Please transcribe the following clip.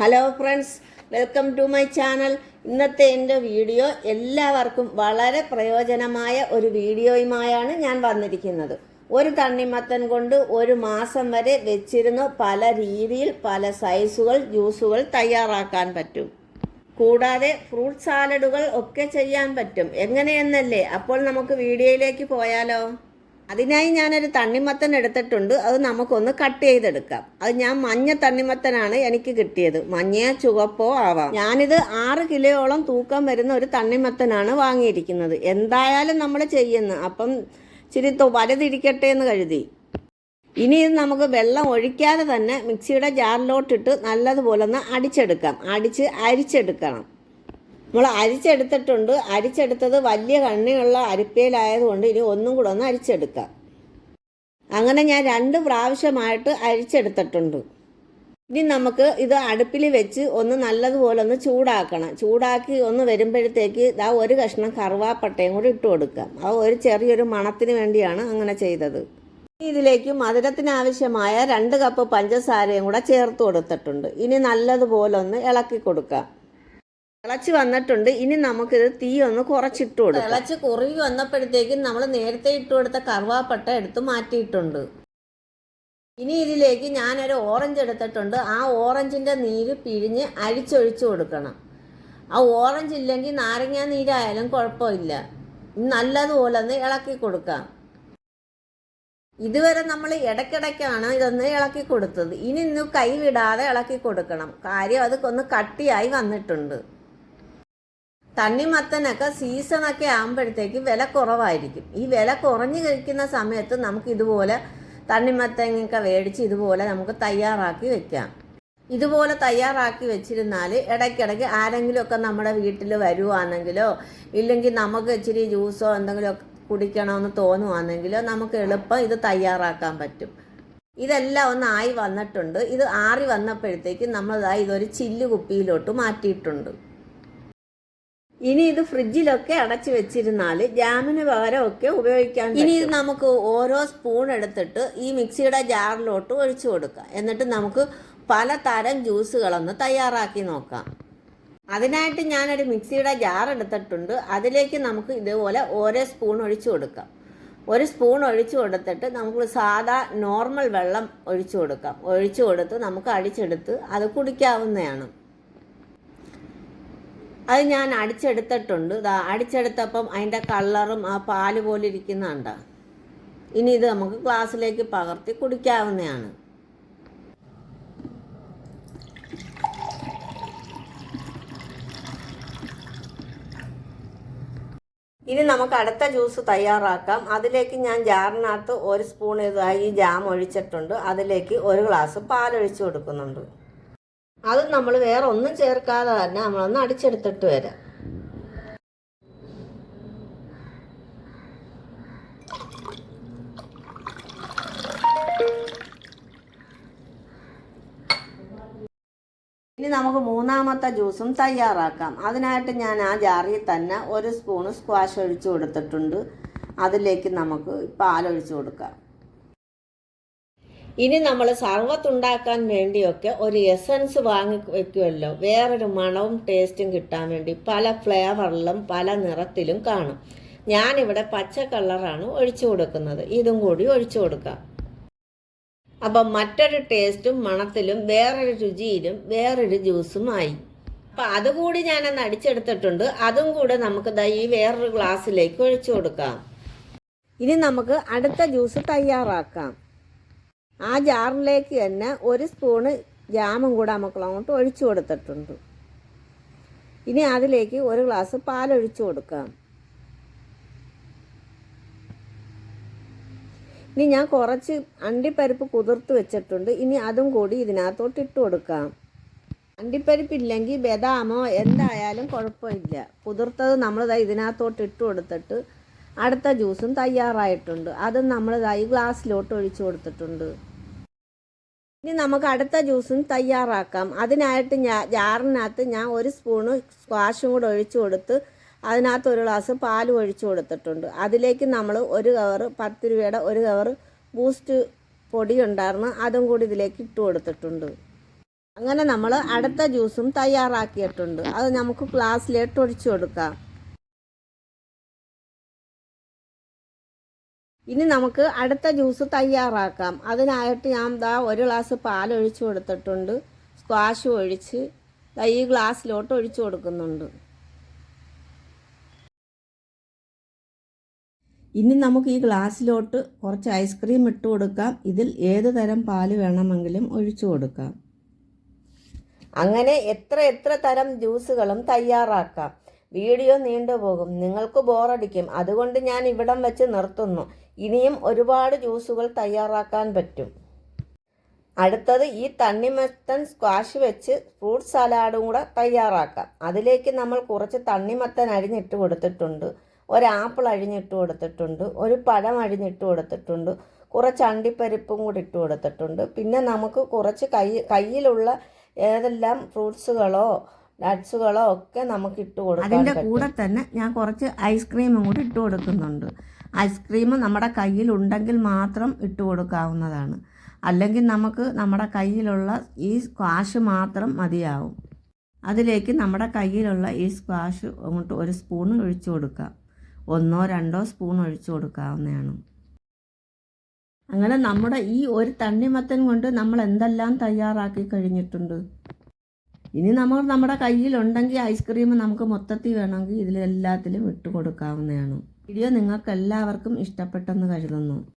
Hello friends welcome to my channel ഇന്നത്തെ എന്റെ video എല്ലാവർക്കും വളരെ പ്രയോജനമായ ഒരു വീഡിയോയുമായാണ് ഞാൻ വന്നിരിക്കുന്നത്. ഒരു തണ്ണിമത്തൻ കൊണ്ട് ഒരു മാസം വരെ വെച്ചിരുന്ന് പല രീതിയിൽ പല സൈസുകൾ ജ്യൂസുകൾ തയ്യാറാക്കാൻ പറ്റും. കൂടാതെ ഫ്രൂട്ട് സാലഡുകൾ ഒക്കെ ചെയ്യാൻ പറ്റും. എങ്ങനെയെന്നല്ലേ? അപ്പോൾ നമുക്ക് വീഡിയോയിലേക്ക് പോയാലോ? അതിനായി ഞാനൊരു തണ്ണിമത്തൻ എടുത്തിട്ടുണ്ട്. അത് നമുക്കൊന്ന് കട്ട് ചെയ്തെടുക്കാം. അത് ഞാൻ മഞ്ഞ തണ്ണിമത്തനാണ് എനിക്ക് കിട്ടിയത്. മഞ്ഞയോ ചുവപ്പോ ആവാം. ഞാനിത് ആറ് കിലോയോളം തൂക്കം വരുന്ന ഒരു തണ്ണിമത്തനാണ് വാങ്ങിയിരിക്കുന്നത്. എന്തായാലും നമ്മൾ ചെയ്യുന്നു. അപ്പം തൊ- വലുതിരിക്കട്ടെ എന്ന് കരുതി. ഇനി ഇത് നമുക്ക് വെള്ളം ഒഴിക്കാതെ തന്നെ മിക്സിയുടെ ജാറിലോട്ടിട്ട് നല്ലതുപോലെ ഒന്ന് അടിച്ചെടുക്കാം. അടിച്ച് അരിച്ചെടുക്കണം. നമ്മൾ അരിച്ചെടുത്തിട്ടുണ്ട്. അരിച്ചെടുത്തത് വലിയ കണ്ണിയുള്ള അരിപ്പയിലായതുകൊണ്ട് ഇനി ഒന്നും കൂടെ ഒന്ന് അരിച്ചെടുക്കാം. അങ്ങനെ ഞാൻ രണ്ട് പ്രാവശ്യമായിട്ട് അരിച്ചെടുത്തിട്ടുണ്ട്. ഇനി നമുക്ക് ഇത് അടുപ്പിൽ വെച്ച് ഒന്ന് നല്ലതുപോലെ ഒന്ന് ചൂടാക്കണം. ചൂടാക്കി ഒന്ന് വരുമ്പോഴത്തേക്ക് ഇതാ ഒരു കഷ്ണം കറുവാപ്പട്ടയും കൂടി ഇട്ട് കൊടുക്കാം. ആ ഒരു ചെറിയൊരു മണത്തിന് വേണ്ടിയാണ് അങ്ങനെ ചെയ്തത്. ഇതിലേക്ക് മധുരത്തിന് ആവശ്യമായ രണ്ട് കപ്പ് പഞ്ചസാരയും കൂടെ ചേർത്ത് കൊടുത്തിട്ടുണ്ട്. ഇനി നല്ലതുപോലെ ഒന്ന് ഇളക്കി കൊടുക്കാം. തിളച്ച് വന്നിട്ടുണ്ട്. ഇനി നമുക്കിത് തീ ഒന്ന് കുറച്ചിട്ട് കൊടുക്കാം. തിളച്ച് കുറുകി വന്നപ്പോഴത്തേക്കും നമ്മൾ നേരത്തെ ഇട്ട് കൊടുത്ത കറുവാപ്പട്ട എടുത്ത് മാറ്റിയിട്ടുണ്ട്. ഇനി ഇതിലേക്ക് ഞാനൊരു ഓറഞ്ച് എടുത്തിട്ടുണ്ട്. ആ ഓറഞ്ചിന്റെ നീര് പിഴിഞ്ഞ് അരിച്ചൊഴിച്ചു കൊടുക്കണം. ആ ഓറഞ്ച് ഇല്ലെങ്കിൽ നാരങ്ങ നീരായാലും കുഴപ്പമില്ല. നല്ലതുപോലെ ഒന്ന് ഇളക്കി കൊടുക്കാം. ഇതുവരെ നമ്മൾ ഇടയ്ക്കിടയ്ക്കാണ് ഇതൊന്ന് ഇളക്കി കൊടുത്തത്. ഇനി ഇന്ന് കൈവിടാതെ ഇളക്കി കൊടുക്കണം. കാര്യം അത് ഒന്ന് കട്ടിയായി വന്നിട്ടുണ്ട്. തണ്ണിമത്തനൊക്കെ സീസണൊക്കെ ആകുമ്പോഴത്തേക്ക് വില കുറവായിരിക്കും. ഈ വില കുറഞ്ഞു കഴിക്കുന്ന സമയത്ത് നമുക്ക് ഇതുപോലെ തണ്ണിമത്തങ്ങൊക്കെ മേടിച്ച് ഇതുപോലെ നമുക്ക് തയ്യാറാക്കി വെക്കാം. ഇതുപോലെ തയ്യാറാക്കി വെച്ചിരുന്നാൽ ഇടയ്ക്കിടയ്ക്ക് ആരെങ്കിലുമൊക്കെ നമ്മുടെ വീട്ടിൽ വരുവാണെങ്കിലോ ഇല്ലെങ്കിൽ നമുക്ക് ഇച്ചിരി ജ്യൂസോ എന്തെങ്കിലുമൊക്കെ കുടിക്കണമെന്ന് തോന്നുവാണെങ്കിലോ നമുക്ക് എളുപ്പം ഇത് തയ്യാറാക്കാൻ പറ്റും. ഇതെല്ലാം ഒന്ന് ആയി വന്നിട്ടുണ്ട്. ഇത് ആറി വന്നപ്പോഴത്തേക്ക് നമ്മളതായി ഇതൊരു ചില്ല് കുപ്പിയിലോട്ട് മാറ്റിയിട്ടുണ്ട്. ഇനി ഇത് ഫ്രിഡ്ജിലൊക്കെ അടച്ചു വെച്ചിരുന്നാൽ ജാമിന് പകരം ഒക്കെ ഉപയോഗിക്കാൻ ഇനി ഇത് നമുക്ക് ഓരോ സ്പൂൺ എടുത്തിട്ട് ഈ മിക്സിയുടെ ജാറിലോട്ട് ഒഴിച്ചു കൊടുക്കാം. എന്നിട്ട് നമുക്ക് പല തരം ജ്യൂസുകളൊന്ന് തയ്യാറാക്കി നോക്കാം. അതിനായിട്ട് ഞാനൊരു മിക്സിയുടെ ജാർ എടുത്തിട്ടുണ്ട്. അതിലേക്ക് നമുക്ക് ഇതുപോലെ ഓരോ സ്പൂൺ ഒഴിച്ചു കൊടുക്കാം. ഒരു സ്പൂൺ ഒഴിച്ചു കൊടുത്തിട്ട് നമുക്ക് സാധാ നോർമൽ വെള്ളം ഒഴിച്ചു കൊടുക്കാം. ഒഴിച്ചു കൊടുത്ത് നമുക്ക് അടിച്ചെടുത്ത് അത് കുടിക്കാവുന്നതാണ്. അത് ഞാൻ അടിച്ചെടുത്തിട്ടുണ്ട്. ഇതാ അടിച്ചെടുത്തപ്പം അതിന്റെ കളറും ആ പാൽ പോലെ ഇരിക്കുന്നുണ്ട് ഇനി ഇത് നമുക്ക് ഗ്ലാസ്സിലേക്ക് പകർത്തി കുടിക്കാവുന്നതാണ്. ഇനി നമുക്ക് അടുത്ത ജ്യൂസ് തയ്യാറാക്കാം. അതിലേക്ക് ഞാൻ ജാറിനകത്ത് ഒരു സ്പൂൺ ഇതായി ജാം ഒഴിച്ചിട്ടുണ്ട്. അതിലേക്ക് ഒരു ഗ്ലാസ് പാലൊഴിച്ചു കൊടുക്കുന്നുണ്ട്. അത് നമ്മൾ വേറെ ഒന്നും ചേർക്കാതെ തന്നെ നമ്മളൊന്ന് അടിച്ചെടുത്തിട്ട് വരാം. ഇനി നമുക്ക് മൂന്നാമത്തെ ജ്യൂസും തയ്യാറാക്കാം. അതിനായിട്ട് ഞാൻ ആ ജാറിൽ തന്നെ ഒരു സ്പൂണ് സ്ക്വാഷ് ഒഴിച്ചു കൊടുത്തിട്ടുണ്ട്. അതിലേക്ക് നമുക്ക് പാലൊഴിച്ചു കൊടുക്കാം. ഇനി നമ്മൾ സർവത്തുണ്ടാക്കാൻ വേണ്ടിയൊക്കെ ഒരു എസൻസ് വാങ്ങി വെക്കുമല്ലോ വേറൊരു മണവും ടേസ്റ്റും കിട്ടാൻ വേണ്ടി പല ഫ്ലേവറിലും പല നിറത്തിലും കാണും. ഞാനിവിടെ പച്ച കളറാണ് ഒഴിച്ചു കൊടുക്കുന്നത്. ഇതും കൂടി ഒഴിച്ചു കൊടുക്കാം. അപ്പം മറ്റൊരു ടേസ്റ്റും മണത്തിലും വേറൊരു രുചിയിലും വേറൊരു ജ്യൂസുമായി അപ്പം അതുകൂടി ഞാനൊന്ന് അടിച്ചെടുത്തിട്ടുണ്ട്. അതും കൂടെ നമുക്ക് ഈ വേറൊരു ഗ്ലാസ്സിലേക്ക് ഒഴിച്ചു കൊടുക്കാം. ഇനി നമുക്ക് അടുത്ത ജ്യൂസ് തയ്യാറാക്കാം. ആ ജാറിലേക്ക് തന്നെ ഒരു സ്പൂണ് ജാമും കൂടെ നമുക്ക് അങ്ങോട്ട് ഒഴിച്ചു കൊടുത്തിട്ടുണ്ട്. ഇനി അതിലേക്ക് ഒരു ഗ്ലാസ് പാലൊഴിച്ചു കൊടുക്കാം. ഇനി ഞാൻ കുറച്ച് അണ്ടിപ്പരിപ്പ് കുതിർത്ത് വെച്ചിട്ടുണ്ട്. ഇനി അതും കൂടി ഇതിനകത്തോട്ട് ഇട്ട് കൊടുക്കാം. അണ്ടിപ്പരിപ്പ് ഇല്ലെങ്കിൽ ബദാമോ എന്തായാലും കുഴപ്പമില്ല. കുതിർത്തത് നമ്മൾ ഇതിനകത്തോട്ട് ഇട്ട് കൊടുത്തിട്ട് അടുത്ത ജ്യൂസും തയ്യാറായിട്ടുണ്ട്. അത് നമ്മൾ ഇതായി ഗ്ലാസ്സിലോട്ട് ഒഴിച്ചു കൊടുത്തിട്ടുണ്ട്. ഇനി നമുക്ക് അടുത്ത ജ്യൂസും തയ്യാറാക്കാം. അതിനായിട്ട് ഞാൻ ജാറിനകത്ത് ഞാൻ ഒരു സ്പൂണ് സ്ക്വാഷും കൂടെ ഒഴിച്ചു കൊടുത്ത് അതിനകത്ത് ഒരു ഗ്ലാസ് പാൽ ഒഴിച്ചു കൊടുത്തിട്ടുണ്ട്. അതിലേക്ക് നമ്മൾ ഒരു കവർ പത്ത് രൂപയുടെ ഒരു കവർ ബൂസ്റ്റ് പൊടി ഉണ്ടായിരുന്നു. അതും കൂടി ഇതിലേക്ക് ഇട്ട് കൊടുത്തിട്ടുണ്ട്. അങ്ങനെ നമ്മൾ അടുത്ത ജ്യൂസും തയ്യാറാക്കിയിട്ടുണ്ട്. അത് നമുക്ക് ഗ്ലാസ്സിലേക്ക് ഒഴിച്ചു കൊടുക്കാം. ഇനി നമുക്ക് അടുത്ത ജ്യൂസ് തയ്യാറാക്കാം. അതിനായിട്ട് ഞാൻ ദാ ഒരു ഗ്ലാസ് പാൽ ഒഴിച്ചു കൊടുത്തിട്ടുണ്ട്. സ്ക്വാഷ് ഒഴിച്ച് ദാ ഈ ഗ്ലാസ്സിലോട്ട് ഒഴിച്ചു കൊടുക്കുന്നുണ്ട്. ഇനി നമുക്ക് ഈ ഗ്ലാസ്സിലോട്ട് കുറച്ച് ഐസ്ക്രീം ഇട്ട് കൊടുക്കാം. ഇതിൽ ഏത് തരം പാൽ വേണമെങ്കിലും ഒഴിച്ചു കൊടുക്കാം. അങ്ങനെ എത്ര എത്ര തരം ജ്യൂസുകളും തയ്യാറാക്കാം. വീഡിയോ നീണ്ടുപോകും നിങ്ങൾക്ക് ബോറടിക്കും. അതുകൊണ്ട് ഞാൻ ഇവിടം വെച്ച് നിർത്തുന്നു. ഇനിയും ഒരുപാട് ജ്യൂസുകൾ തയ്യാറാക്കാൻ പറ്റും. അടുത്തത് ഈ തണ്ണിമത്തൻ സ്ക്വാഷ് വെച്ച് ഫ്രൂട്ട് സലാഡും കൂടെ തയ്യാറാക്കാം. അതിലേക്ക് നമ്മൾ കുറച്ച് തണ്ണിമത്തൻ അരിഞ്ഞിട്ട് കൊടുത്തിട്ടുണ്ട്. ഒരു ആപ്പിൾ അരിഞ്ഞിട്ട് കൊടുത്തിട്ടുണ്ട്. ഒരു പഴം അരിഞ്ഞിട്ട് കൊടുത്തിട്ടുണ്ട്. കുറച്ച് അണ്ടിപ്പരിപ്പും കൂടി ഇട്ട് കൊടുത്തിട്ടുണ്ട്. പിന്നെ നമുക്ക് കുറച്ച് കൈ കയ്യിലുള്ള ഏതെല്ലാം ഫ്രൂട്ട്സുകളോ നട്ട്സുകളോ ഒക്കെ നമുക്ക് ഇട്ട് കൊടുക്കാം അതിന്റെ കൂടെ തന്നെ ഞാൻ കുറച്ച് ഐസ്ക്രീമും കൂടി ഇട്ട് കൊടുക്കുന്നുണ്ട്. ഐസ്ക്രീം നമ്മുടെ കയ്യിൽ ഉണ്ടെങ്കിൽ മാത്രം ഇട്ട് കൊടുക്കാവുന്നതാണ്. അല്ലെങ്കിൽ നമുക്ക് നമ്മുടെ കയ്യിലുള്ള ഈ സ്ക്വാഷ് മാത്രം മതിയാവും. അതിലേക്ക് നമ്മുടെ കയ്യിലുള്ള ഈ സ്ക്വാഷ് അങ്ങോട്ട് ഒരു സ്പൂൺ ഒഴിച്ചു കൊടുക്കാം. ഒന്നോ രണ്ടോ സ്പൂൺ ഒഴിച്ചു കൊടുക്കാവുന്നതാണ്. അങ്ങനെ നമ്മുടെ ഈ ഒരു തണ്ണിമത്തൻ കൊണ്ട് നമ്മൾ എന്തെല്ലാം തയ്യാറാക്കി കഴിഞ്ഞിട്ടുണ്ട്? ഇനി നമ്മൾ നമ്മുടെ കയ്യിലുണ്ടെങ്കിൽ ഐസ്ക്രീം നമുക്ക് മൊത്തത്തിൽ വേണമെങ്കിൽ ഇതിലെല്ലാത്തിലും ഇട്ട് കൊടുക്കാവുന്നതാണ് വീഡിയോ നിങ്ങൾക്ക് എല്ലാവർക്കും ഇഷ്ടപ്പെട്ടെന്ന് കരുതുന്നു.